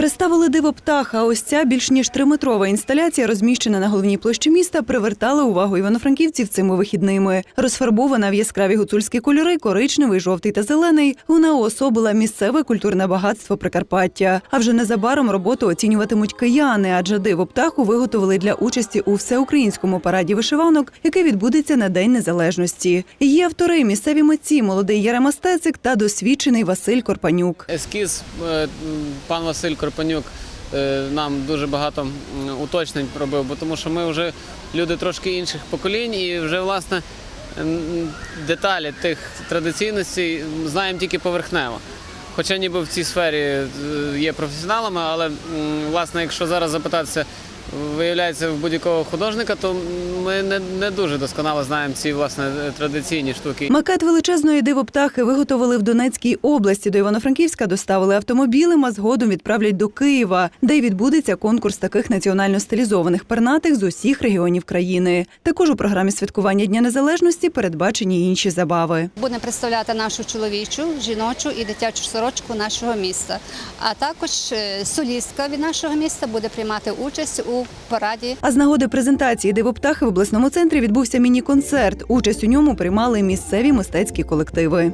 Представили диво птаха. Ось ця більш ніж триметрова інсталяція, розміщена на головній площі міста, привертала увагу івано-франківців цими вихідними. Розфарбована в яскраві гуцульські кольори, коричневий, жовтий та зелений. Вона уособила місцеве культурне багатство Прикарпаття. А вже незабаром роботу оцінюватимуть кияни, адже диво птаху виготовили для участі у всеукраїнському параді вишиванок, який відбудеться на День Незалежності. Її автори місцеві митці, молодий Ярема Стецик та досвідчений Василь Корпанюк. Ескіз е, пан Василь Корпанюк е, нам дуже багато уточнень робив, бо тому що ми вже люди трошки інших поколінь і вже власне деталі тих традиційностей знаємо тільки поверхнево. Хоча ніби в цій сфері е, є професіоналами, але власне, якщо зараз запитатися, виявляється в будь-якого художника, то ми не, не дуже досконало знаємо ці власне традиційні штуки. Макет величезної дивоптахи виготовили в Донецькій області. До Івано-Франківська доставили автомобілем, а згодом відправлять до Києва, де й відбудеться конкурс таких національно стилізованих пернатих з усіх регіонів країни. Також у програмі святкування Дня Незалежності передбачені інші забави. Будемо представляти нашу чоловічу, жіночу і дитячу сорочку нашого міста. А також е, солістка від нашого міста буде приймати участь у параді. А з нагоди презентації дивоптахи в обласному центрі відбувся міні-концерт. Участь у ньому приймали місцеві мистецькі колективи.